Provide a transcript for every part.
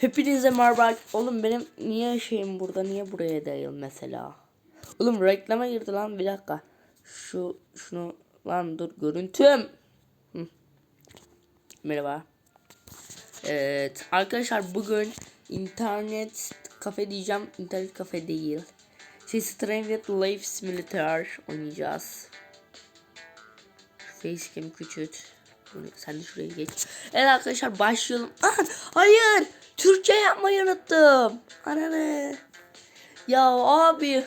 Hepinize merhaba. Oğlum benim niye şeyim burada? Niye buraya değil mesela? Oğlum reklama girdi lan bir dakika. Şu şunu lan dur görüntüm. Hı. Merhaba. Evet arkadaşlar bugün internet kafe diyeceğim. internet kafe değil. Şey Stranded Life Simulator oynayacağız. Facecam küçült. Sen de şuraya geç. Evet arkadaşlar başlayalım. An, hayır. Türkçe yapmayı unuttum. Ananı. Ya abi.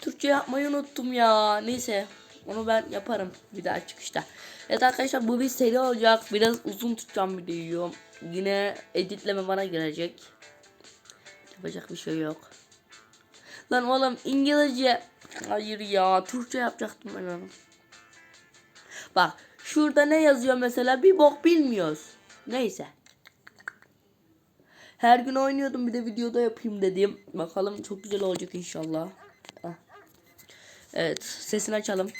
Türkçe yapmayı unuttum ya. Neyse. Onu ben yaparım bir daha çıkışta. Evet arkadaşlar bu bir seri olacak. Biraz uzun tutacağım videoyu. Yine editleme bana gelecek. Yapacak bir şey yok. Lan oğlum İngilizce. Hayır ya Türkçe yapacaktım ben onu. Bak şurada ne yazıyor mesela bir bok bilmiyoruz. Neyse. Her gün oynuyordum bir de videoda yapayım dedim. Bakalım çok güzel olacak inşallah. Ah. Evet sesini açalım.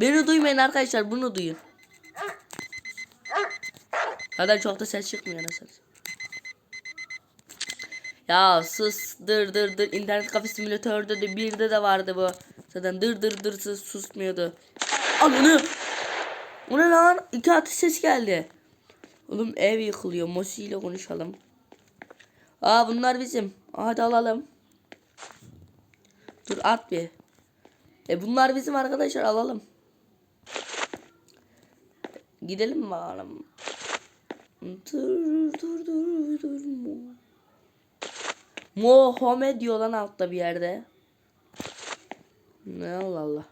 Beni duymayın arkadaşlar bunu duyun. Zaten çok da ses çıkmıyor nasıl? Ya sus dır dır dır internet kafe simülatörde de birde de vardı bu. Zaten dır dır dır sus, susmuyordu. Ananı. O ne lan? İki atış ses geldi. Oğlum ev yıkılıyor. Mosi ile konuşalım. Aa bunlar bizim. Hadi alalım. Dur at bir. E bunlar bizim arkadaşlar alalım. Gidelim bakalım? Dur dur dur dur. Mohamed diyor lan altta bir yerde. Ne Allah Allah.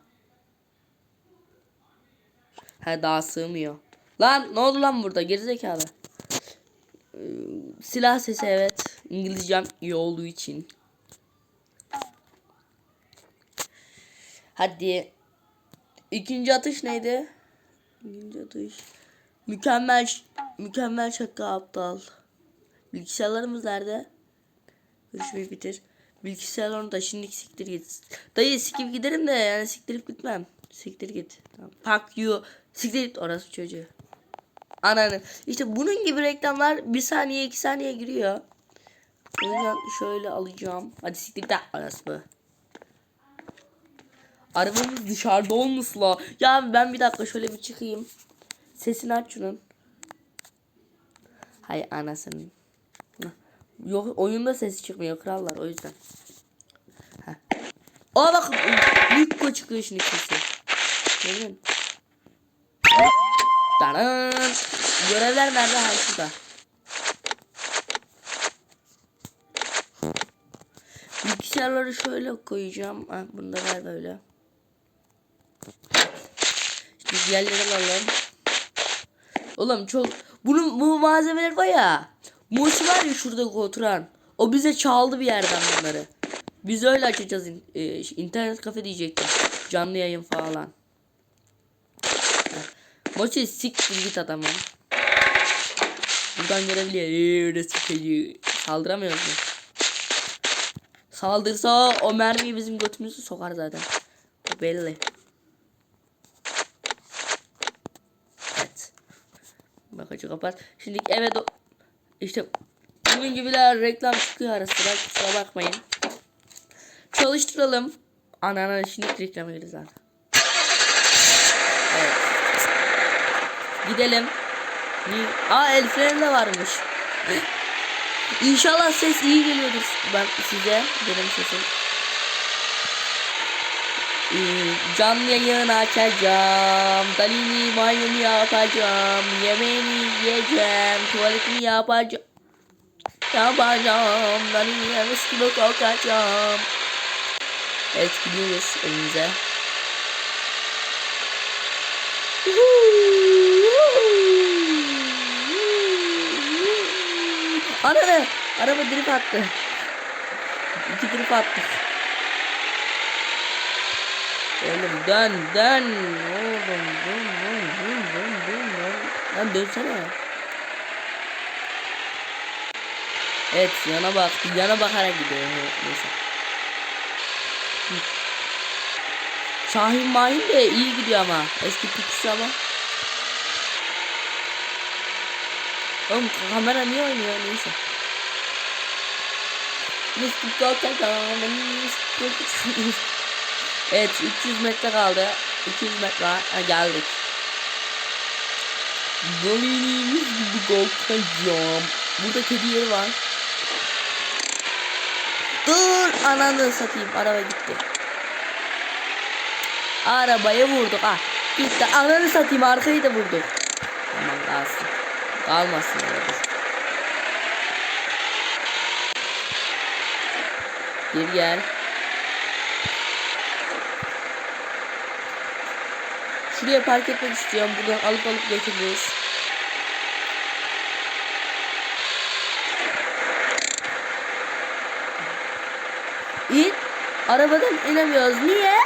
He daha sığmıyor. Lan ne oldu lan burada gerizekalı. Silah sesi evet. İngilizcem iyi olduğu için. Hadi. İkinci atış neydi? İkinci atış. Mükemmel mükemmel şaka aptal. Bilgisayarlarımız nerede? Görüşmeyi bitir. Bilgisayarlarını da şimdi siktir git. Dayı sikip giderim de yani siktirip gitmem. Siktir git. Tamam. Fuck you. Siktir git orası çocuğu. Ananı. İşte bunun gibi reklamlar bir saniye iki saniye giriyor. O yüzden şöyle alacağım. Hadi siktir orası bu. Arabamız dışarıda olmuş la. Ya ben bir dakika şöyle bir çıkayım. Sesini aç şunun. Hay anasının. Hah. Yok oyunda ses çıkmıyor krallar o yüzden. Heh. Aa bak Mikko çıkıyor şimdi musun? Taran. Görevler nerede? Ha şurada. Bilgisayarları şöyle koyacağım. Ha, bunu da ver böyle. Şimdi diğerleri alalım. Oğlum çok bunun bu malzemeler var ya. Musi var ya şurada oturan. O bize çaldı bir yerden bunları. Biz öyle açacağız in- e, internet kafe diyecektim. Canlı yayın falan. Mochi siktir git adamım. Buradan görebiliyor. Eee sıkıcı. Saldıramıyoruz mu? Saldırsa o mermiyi bizim götümüzü sokar zaten. O belli. Evet. Bakıcı kapat. Şimdi evet o işte bunun gibiler reklam çıkıyor ara sıra kusura bakmayın. Çalıştıralım. Anana şimdi reklama girdi zaten. Evet. Gidelim. Aa el freni de varmış. İnşallah ses iyi geliyordur ben size benim sesim. Ee, canlı yayın açacağım. Dalini banyomu yapacağım. Yemeğini yiyeceğim. Tuvaletimi yapacağım. Yapacağım. Dalini mis gibi kokacağım. Evet gidiyoruz evimize. Ana ne? Araba drift attı. İki drift attı. Oğlum dön dön. Oğlum dön dön dön dön dön dön. Lan dönsene. Evet yana bak. Yana bakarak gidiyor. Neyse. Şahin Mahin de iyi gidiyor ama. Eski pikisi ama. Oğlum kamera niye oynuyor neyse. Evet 300 metre kaldı. 200 metre ha, geldik. Dolinimiz gibi kalkacağım. Burada kedi yeri var. Dur ananı satayım araba gitti. Arabaya vurduk ha. Gitti ananı satayım arkayı da vurduk. Aman kalsın. Kalmasın öyle dur. Geri gel. Şuraya park etmek istiyorum. Buradan alıp alıp götürürüz. İn. Arabadan inemiyoruz. Niye?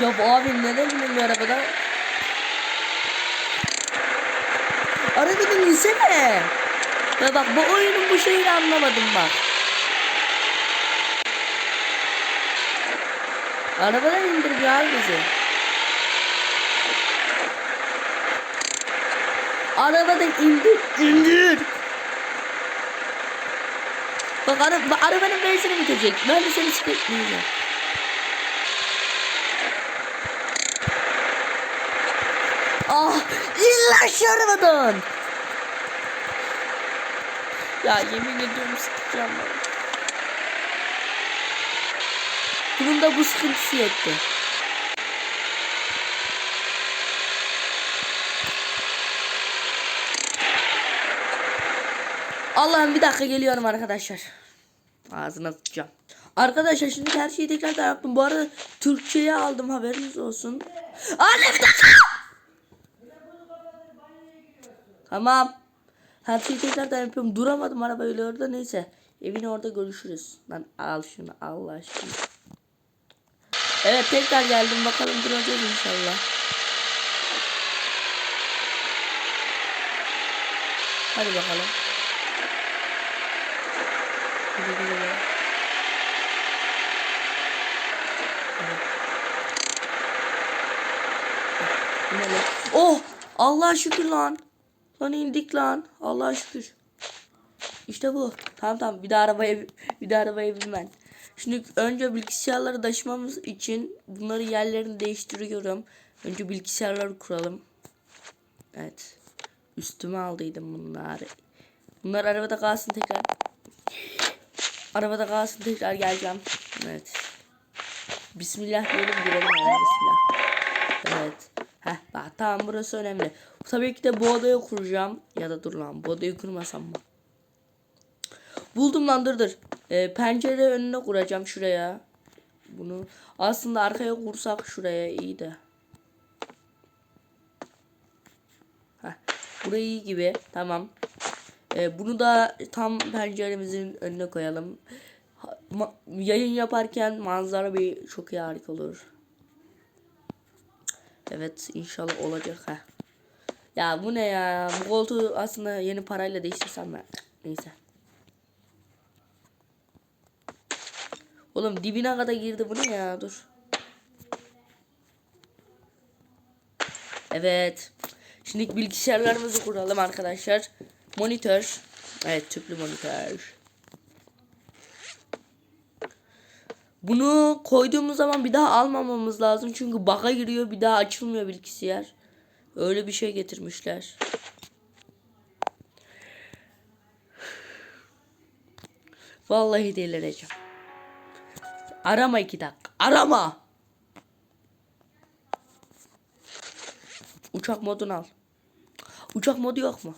Ya bu abi neden inemiyor arabadan? Arabadan insene. Ya bak bu oyunun bu şeyini anlamadım bak. Arabadan indirmiyor abi bizi. Arabadan indir, indir. Bak, ara, arabanın benzini bitecek. Ben de seni sıkıntmayacağım. Ah, illa şu arabadan. Ya yemin ediyorum sıkacağım ben. Bunun da bu sıkıntısı yetti. Allah'ım bir dakika geliyorum arkadaşlar. Ağzına sıçacağım. Arkadaşlar şimdi her şeyi tekrar yaptım. Bu arada Türkçe'ye aldım haberiniz olsun. Anne bir dakika. Tamam. Her şeyi tekrardan yapıyorum. Duramadım arabayla orada neyse. Evin orada görüşürüz. Lan al şunu Allah aşkına. Evet tekrar geldim bakalım duracağız inşallah. Hadi bakalım. Hadi. İnelim. Oh! Allah'a şükür lan. Lan indik lan. Allah'a şükür. İşte bu. Tamam tamam bir daha arabaya bir daha arabaya binmen. Şimdi önce bilgisayarları taşımamız için bunları yerlerini değiştiriyorum. Önce bilgisayarları kuralım. Evet. Üstüme aldıydım bunları. Bunlar arabada kalsın tekrar. Arabada kalsın tekrar geleceğim. Evet. Bismillah diyelim girelim bismillah. Tamam burası önemli. Tabii ki de bu odayı kuracağım. Ya da dur lan bu odayı kurmasam mı? Buldum lan dur dur. Ee, pencere önüne kuracağım şuraya. Bunu aslında arkaya kursak şuraya iyi de. Burayı iyi gibi. Tamam. Ee, bunu da tam penceremizin önüne koyalım. Ha- yayın yaparken manzara bir çok iyi harika olur. Evet inşallah olacak ha. Ya bu ne ya? Bu koltuğu aslında yeni parayla değiştirsem ben. Neyse. Oğlum dibine kadar girdi bu ne ya? Dur. Evet. Şimdi bilgisayarlarımızı kuralım arkadaşlar. Monitör. Evet tüplü monitör. Bunu koyduğumuz zaman bir daha almamamız lazım. Çünkü bug'a giriyor bir daha açılmıyor bilgisayar. Öyle bir şey getirmişler. Vallahi delireceğim. Arama iki dakika. Arama. Uçak modunu al. Uçak modu yok mu?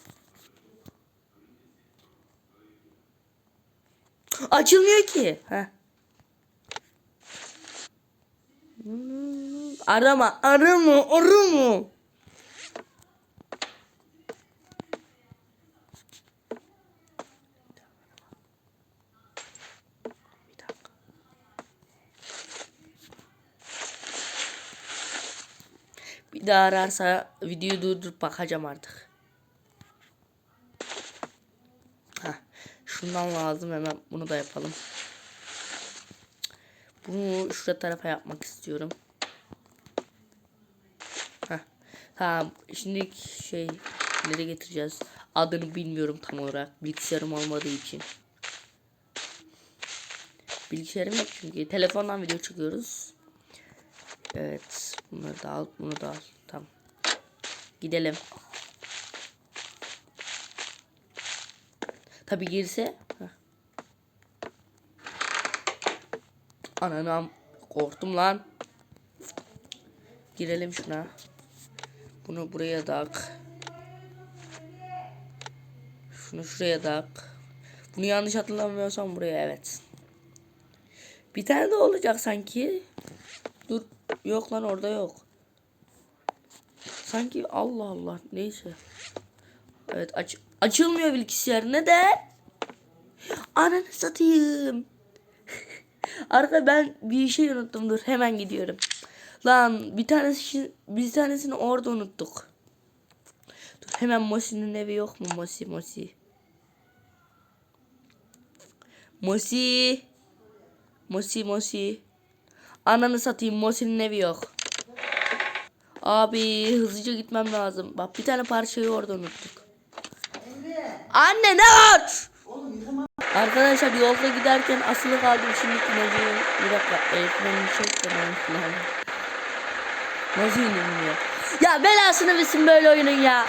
Açılmıyor ki. Heh. Arama, arama, arama. Bir dakika. Bir daha ararsa videoyu durdurup bakacağım artık. Heh, şundan lazım hemen bunu da yapalım. Bunu şurada tarafa yapmak istiyorum. Heh. Tamam. Şimdi şey nereye getireceğiz? Adını bilmiyorum tam olarak. Bilgisayarım olmadığı için. Bilgisayarım yok çünkü. Telefondan video çekiyoruz. Evet. Bunları da al. Bunu da al. Tamam. Gidelim. Tabi girse. Heh. Ananam. Korktum lan. Girelim şuna. Bunu buraya tak. Şunu şuraya tak. Bunu yanlış hatırlamıyorsam buraya evet. Bir tane de olacak sanki. Dur. Yok lan orada yok. Sanki Allah Allah neyse. Evet aç açılmıyor bilgisayar. Neden? Ananı satayım. Arka ben bir şey unuttum dur hemen gidiyorum. Lan bir tanesi bir tanesini orada unuttuk. Dur hemen Mosi'nin evi yok mu Mosi Mosi? Mosi. Mosi Mosi. Ananı satayım Mosi'nin evi yok. Abi hızlıca gitmem lazım. Bak bir tane parçayı orada unuttuk. Anne ne var? Arkadaşlar yolda giderken asılı kaldım şimdi ineceğim. Bir dakika el frenini çek de ben kullanayım. Nasıl ineyim ya? Belasını versin böyle oyunun ya.